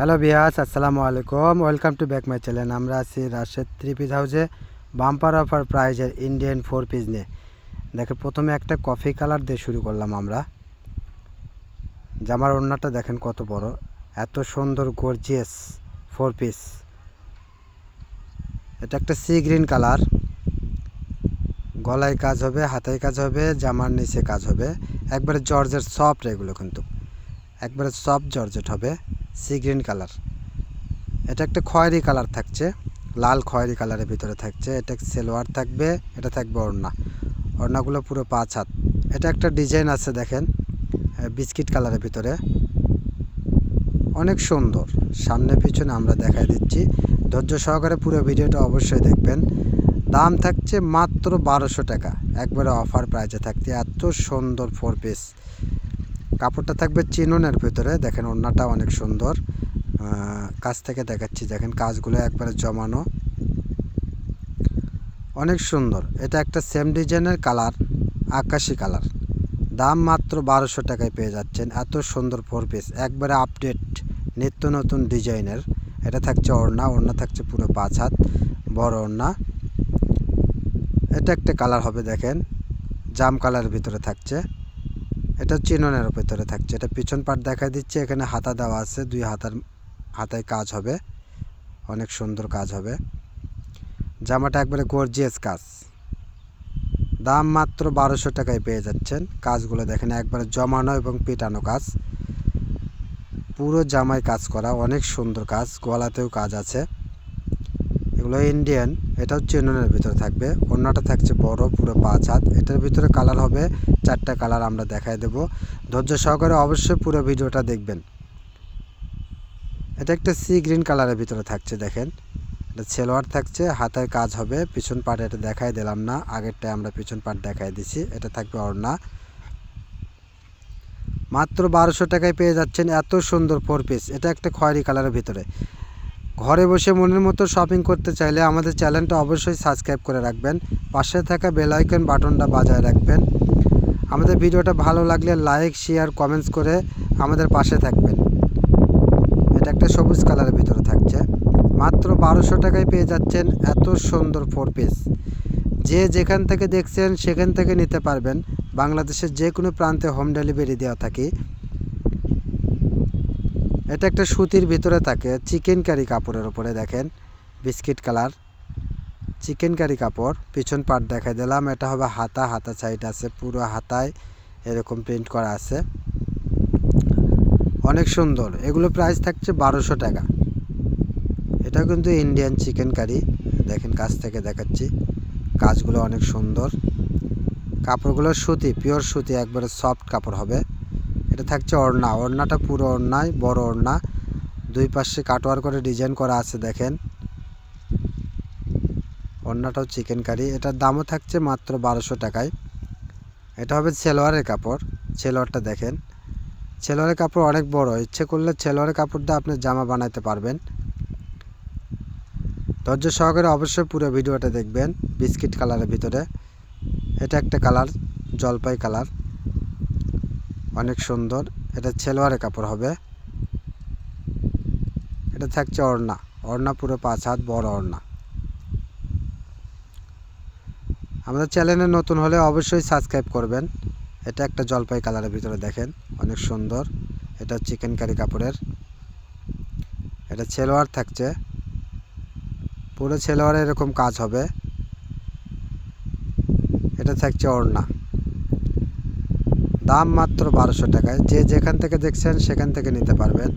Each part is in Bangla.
হ্যালো বিয়াস আসসালামু আলাইকুম welcome to back my channel আমরা আছি রাজশাহী থ্রি পিস হাউসে বাম্পার অফার প্রাইজের ইন্ডিয়ান ফোর পিস নিয়ে। দেখেন প্রথমে একটা কফি কালার দিয়ে শুরু করলাম আমরা। জামার ওড়নাটা দেখেন কত বড়। এত সুন্দর গর্জিয়াস ফোর পিস এটা একটা সি গ্রিন কালার গলায় কাজ হবে, হাতায় কাজ হবে, জামার নিচে কাজ হবে। একবারে জর্জের সফট এগুলো কিন্তু। একবারে সফট জর্জেট হবে। Sea green colour. এটা একটা খয়েরি কালার থাকছে, লাল খয়েরি কালারের ভিতরে থাকছে। এটা সেলোয়ার থাকবে, এটা থাকবে ওড়না। ওড়নাগুলো পুরো পাঁচ হাত। এটা একটা ডিজাইন আছে দেখেন বিস্কিট কালারের ভিতরে। অনেক সুন্দর। সামনে পিছনে আমরা দেখাই দিচ্ছি। ধৈর্য সহকারে পুরো ভিডিওটা অবশ্যই দেখবেন। দাম থাকছে মাত্র বারোশো টাকা। একবারে অফার প্রাইজে থাকছে। এত সুন্দর ফোর পিস কাপড়টা থাকবে চিননের ভিতরে। দেখেন ওড়নাটা অনেক সুন্দর। কাছ থেকে দেখাচ্ছি, দেখেন কাজগুলো একবারে জমানো। অনেক সুন্দর। এটা একটা সেম ডিজাইনের কালার, আকাশি কালার। দাম মাত্র বারোশো টাকায় পেয়ে যাচ্ছেন। এত সুন্দর ফোর পিস একবারে আপডেট নিত্য নতুন ডিজাইনের এটা থাকছে ওড়না ওড়না থাকছে পুরো পাঁচ হাত, বড় ওড়না। এটা একটা কালার হবে, দেখেন। জাম কালারের ভিতরে থাকছে। এটা চিননের ভেতরে থাকছে। এটা পিছন পাট দেখা দিচ্ছে, এখানে হাতা দেওয়া আছে, দুই হাতার হাতায় কাজ হবে, অনেক সুন্দর কাজ হবে। জামাটা একবারে গর্জিয়াস কাজ। দাম মাত্র বারোশো টাকায় পেয়ে যাচ্ছেন। কাজগুলো দেখেন, একবারে জমানো এবং পেটানো কাজ। পুরো জামায় কাজ করা, অনেক সুন্দর কাজ, গলাতেও কাজ আছে। এগুলো ইন্ডিয়ান এটাও চেননের ভিতরে থাকবে। অন্যটা থাকছে বড়, পুরো পাঁচ হাত। এটার ভিতরে কালার হবে, চারটা কালার আমরা দেখাই দেব। ধৈর্য সহকারে অবশ্যই পুরো ভিডিওটা দেখবেন। এটা একটা সি গ্রিন কালারের ভিতরে থাকছে, দেখেন। এটা সেলোয়ার থাকছে, হাতের কাজ হবে। পিছন পাট এটা দেখাই দিলাম না আগেরটায় আমরা পিছন পাট দেখাই দিছি। এটা থাকবে ওড়না। মাত্র বারোশো টাকায় পেয়ে যাচ্ছেন এত সুন্দর ফোর পিস এটা একটা খয়েরি কালারের ভিতরে। ঘরে বসে মনের মতো শপিং করতে চাইলে আমাদের চ্যানেলটা অবশ্যই সাবস্ক্রাইব করে রাখবেন। পাশে থাকা বেল আইকন বাটনটা বাজায় রাখবেন। আমাদের ভিডিওটা ভালো লাগলে লাইক শেয়ার কমেন্টস করে আমাদের পাশে থাকবেন। এটা একটা সবুজ কালারের ভিতরে থাকছে। মাত্র বারোশো টাকায় পেয়ে যাচ্ছেন এত সুন্দর ফোর পিস যে যেখান থেকে দেখছেন সেখান থেকে নিতে পারবেন। বাংলাদেশের যে কোনো প্রান্তে হোম ডেলিভারি দেওয়া থাকে। এটা একটা সুতির ভিতরে থাকে চিকেন কারি কাপড়ের উপরে, দেখেন। Biscuit colour. চিকেন কারি কাপড়, পিছন পাট দেখাই দিলাম। এটা হবে হাতা হাতা সাইড আছে, পুরো হাতায় এরকম প্রিন্ট করা আছে। অনেক সুন্দর। এগুলো প্রাইস থাকছে বারোশো টাকা। এটাও কিন্তু ইন্ডিয়ান চিকেন কারি। দেখেন, কাছ থেকে দেখাচ্ছি। কাজগুলো অনেক সুন্দর। কাপড়গুলো সুতি, পিওর সুতি, একবারে সফট কাপড় হবে। এটা থাকছে ওড়না ওড়নাটা পুরো ওড়নায় বড় ওড়না দুই পাশে কাটোয়ার করে ডিজাইন করা আছে, দেখেন। ওড়নাটাও চিকেন কারি এটার দামও থাকছে মাত্র বারোশো টাকায়। এটা হবে সেলোয়ারের কাপড়। সেলোয়ারটা দেখেন। সেলোয়ারের কাপড় অনেক বড়। ইচ্ছে করলে সেলোয়ারের কাপড় দিয়ে আপনি জামা বানাতে পারবেন। ধৈর্য সহকারে অবশ্যই পুরো ভিডিওটা দেখবেন, বিস্কিট কালারের ভিতরে। এটা একটা কালার, জলপাই কালার। অনেক সুন্দর। এটা ছেলোয়ারের কাপড় হবে। এটা থাকছে ওড়না। ওড়না পুরো পাঁচ হাত বড় ওড়না। আমাদের চ্যানেলে নতুন হলে অবশ্যই সাবস্ক্রাইব করবেন। এটা একটা জলপাই কালারের ভিতরে দেখেন। অনেক সুন্দর। এটা চিকেন কারি কাপড়ের। এটা ছেলোয়ার থাকছে। পুরো ছেলোয়ারে এরকম কাজ হবে। এটা থাকছে ওড়না। দাম মাত্র বারোশো টাকায়। যে যেখান থেকে দেখছেন সেখান থেকে নিতে পারবেন।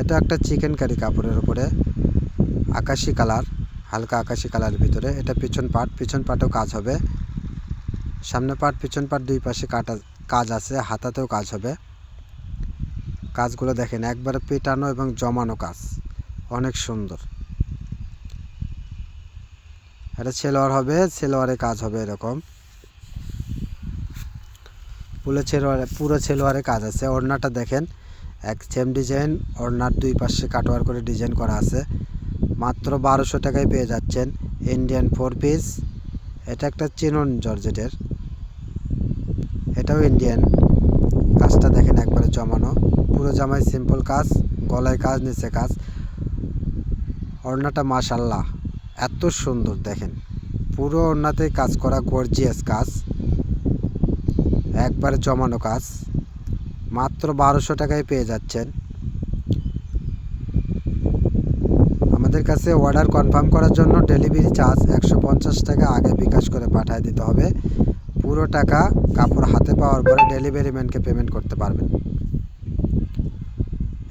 এটা একটা চিকেন কারি কাপড়ের উপরে। আকাশি কালার, হালকা আকাশি কালারের ভিতরে। এটা পিছন পাট, পিছন পাটেও কাজ হবে। সামনে পাট, পিছন পাট দুই পাশে কাটা, কাজ আছে, হাতাতেও কাজ হবে। কাজগুলো দেখেন, একবারে পেটানো এবং জমানো কাজ। অনেক সুন্দর। এটা সেলোয়ার হবে সেলোয়ারে কাজ হবে এরকম। পুরো ছেলোয়ারে পুরো ছেলোয়ারে কাজ আছে। ওড়নাটা দেখেন, এক সেম ডিজাইন ওড়নার দুই পাশে কাটোয়ার করে ডিজাইন করা আছে। মাত্র বারোশো টাকায় পেয়ে যাচ্ছেন ইন্ডিয়ান ফোর পিস এটা একটা চিনন জর্জেটের। এটাও ইন্ডিয়ান কাজটা দেখেন একবারে জমানো। পুরো জামায় সিম্পল কাজ, গলায় কাজ, নিচে কাজ। ওড়নাটা মাশাল্লাহ, এত সুন্দর দেখেন। পুরো ওড়নাতেই কাজ করা গর্জিয়াস কাজ। একবারে জমানো কাজ। মাত্র বারোশো টাকায় পেয়ে যাচ্ছেন। আমাদের কাছে অর্ডার কনফার্ম করার জন্য ডেলিভারি চার্জ একশো পঞ্চাশ টাকা আগে বিকাশ করে পাঠিয়ে দিতে হবে। পুরো টাকা কাপড় হাতে পাওয়ার পরে ডেলিভারি ম্যানকে পেমেন্ট করতে পারবেন।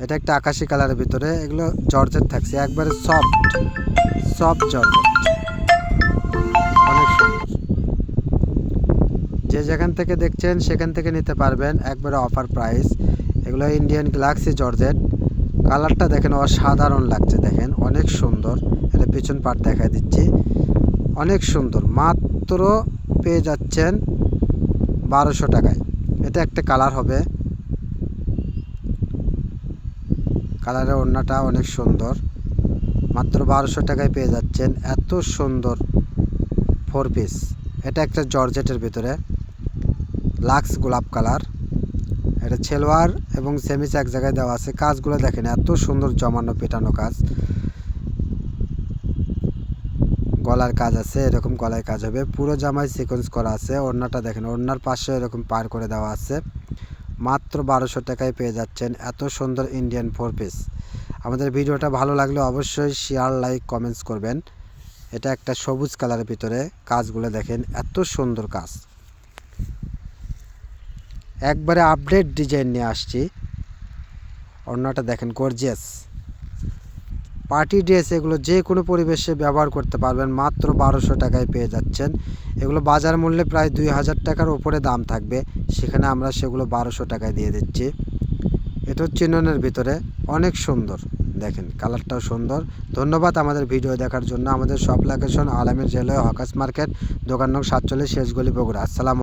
এটা একটা আকাশি কালারের ভিতরে। এগুলো জর্জেট থাকছে। একবারে সফট সফট জর্জেট। যেখান থেকে দেখছেন, সেখান থেকে নিতে পারবেন একবারে অফার প্রাইস এগুলো ইন্ডিয়ান গ্লাক্সি জর্জেট কালারটা দেখেন, অসাধারণ লাগছে দেখেন, অনেক সুন্দর। এটা পিছন পাট দেখা দিচ্ছি। অনেক সুন্দর, মাত্র পেয়ে যাচ্ছেন বারোশো টাকায়। এটা একটা কালার হবে। কালারের ওড়নাটা অনেক সুন্দর। মাত্র বারোশো টাকায় পেয়ে যাচ্ছেন। এত সুন্দর ফোর পিস এটা একটা জর্জেটের ভিতরে। লাক্স গোলাপ কালার। এটা ছেলোয়ার এবং সেমিস এক জায়গায় দেওয়া আছে। কাজগুলো দেখেন, এত সুন্দর জমানো পেটানো কাজ। গলার কাজ আছে, এরকম গলায় কাজ হবে। পুরো জামায় সিকোয়েন্স করা আছে। ওড়নাটা দেখেন, ওড়নার পাশে এরকম পার করে দেওয়া আছে। মাত্র বারোশো টাকায় পেয়ে যাচ্ছেন এত সুন্দর ইন্ডিয়ান ফোর পিস আমাদের ভিডিওটা ভালো লাগলে অবশ্যই শেয়ার লাইক কমেন্টস করবেন। এটা একটা সবুজ কালারের ভিতরে কাজগুলো দেখেন, এত সুন্দর কাজ। একবারে আপডেট ডিজাইন নিয়ে আসছি। অন্যটা দেখেন গর্জিয়াস পার্টি ড্রেস এগুলো যে কোনো পরিবেশে ব্যবহার করতে পারবেন, মাত্র বারোশো টাকায় পেয়ে যাচ্ছেন। এগুলো বাজার মূল্যে প্রায় দুই হাজার টাকার ওপরে দাম থাকবে। সেখানে আমরা সেগুলো বারোশো টাকায় দিয়ে দিচ্ছি। এটা চিননের ভিতরে। অনেক সুন্দর। দেখেন, কালারটাও সুন্দর। ধন্যবাদ আমাদের ভিডিও দেখার জন্য। আমাদের সব লোকেশন আলামের জেলায় হকাস মার্কেট, দোকান নং সাতচল্লিশ, শেষগলি বগুড়া। আসসালাম